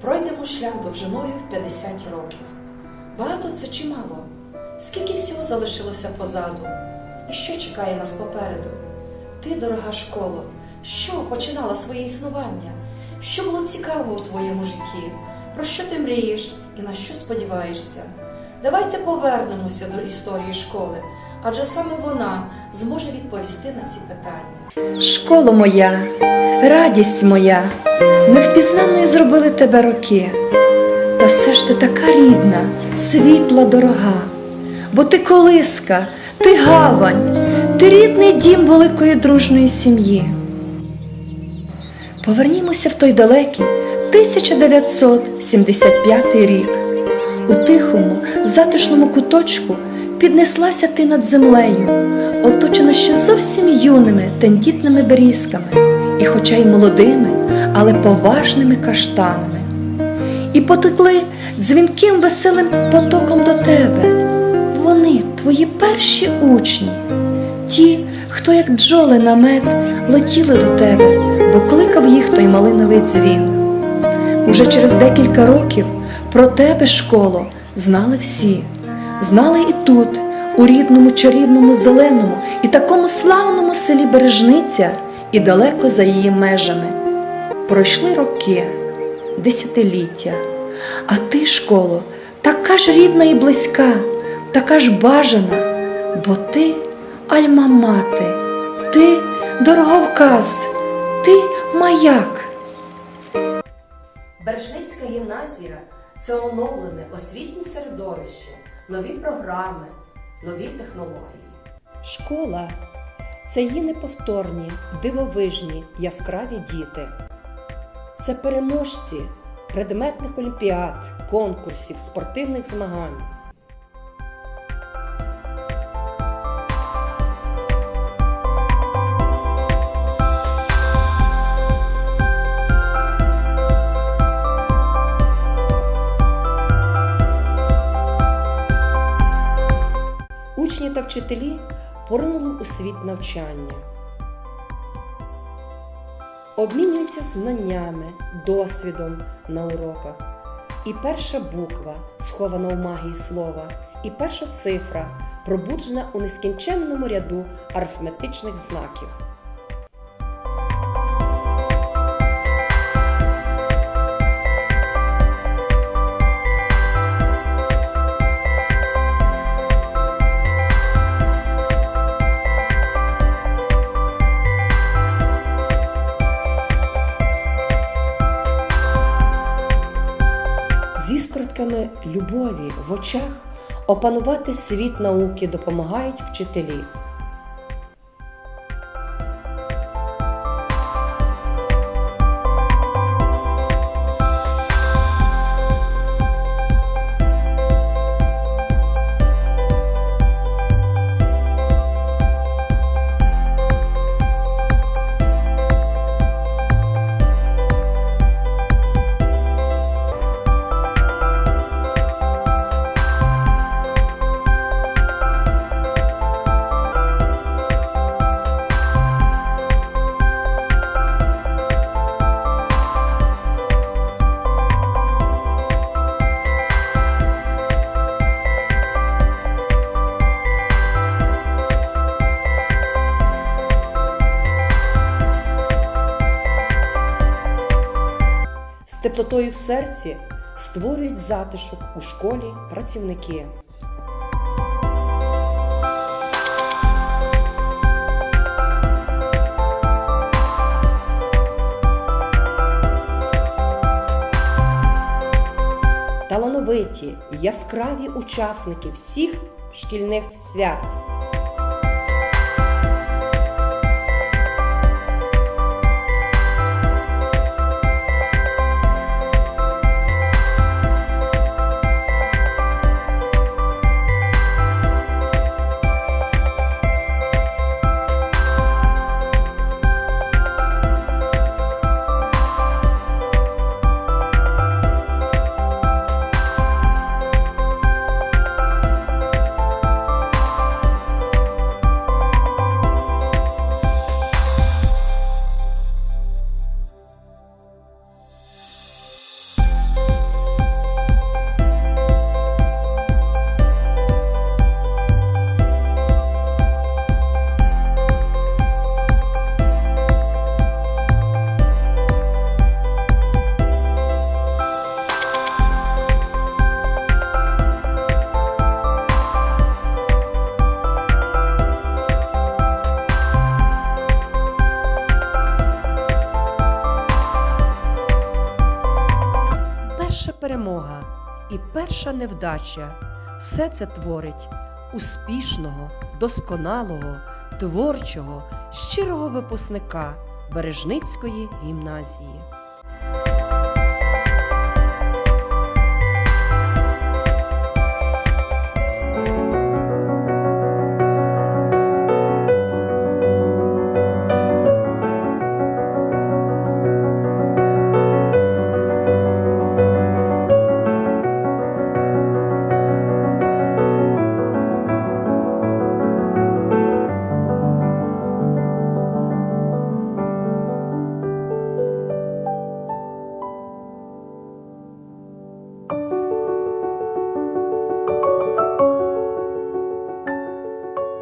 Пройдемо шлях довжиною в 50 років. Багато це чи мало? Скільки всього залишилося позаду? І що чекає нас попереду? Ти, дорога школо, що починала своє існування? Що було цікаво у твоєму житті? Про що ти мрієш і на що сподіваєшся? Давайте повернемося до історії школи, адже саме вона зможе відповісти на ці питання. Школо моя, радість моя, невпізнаною зробили тебе роки. Та все ж ти така рідна, світла, дорога, бо ти колиска, ти гавань, ти рідний дім великої дружної сім'ї. Повернімося в той далекий 1975 рік. У тихому, затишному куточку піднеслася ти над землею, оточена ще зовсім юними тендітними берізками, і хоча й молодими, але поважними каштанами. І потекли дзвінким веселим потоком до тебе. Вони твої перші учні, ті, хто як бджоли на мед летіли до тебе, бо кликав їх той малиновий дзвін. Уже через декілька років про тебе, школо, знали всі, знали і тут, у рідному чарівному зеленому і такому славному селі Бережниця, і далеко за її межами. Пройшли роки, десятиліття, а ти, школо, така ж рідна і близька, така ж бажана, бо ти альма-мати, ти дороговказ, ти маяк. Бережницька гімназія це оновлене освітнє середовище, нові програми, нові технології. Школа це її неповторні, дивовижні, яскраві діти. Це переможці предметних олімпіад, конкурсів, спортивних змагань. Вчителі поринули у світ навчання. Обмінюються знаннями, досвідом на уроках. І перша буква, схована у магії слова, і перша цифра, пробуджена у нескінченному ряду арифметичних знаків. Іскорками любові в очах опанувати світ науки допомагають вчителі. Теплотою в серці створюють затишок у школі працівники. Талановиті, яскраві учасники всіх шкільних свят. Перша невдача все це творить успішного, досконалого, творчого, щирого випускника Бережницької гімназії.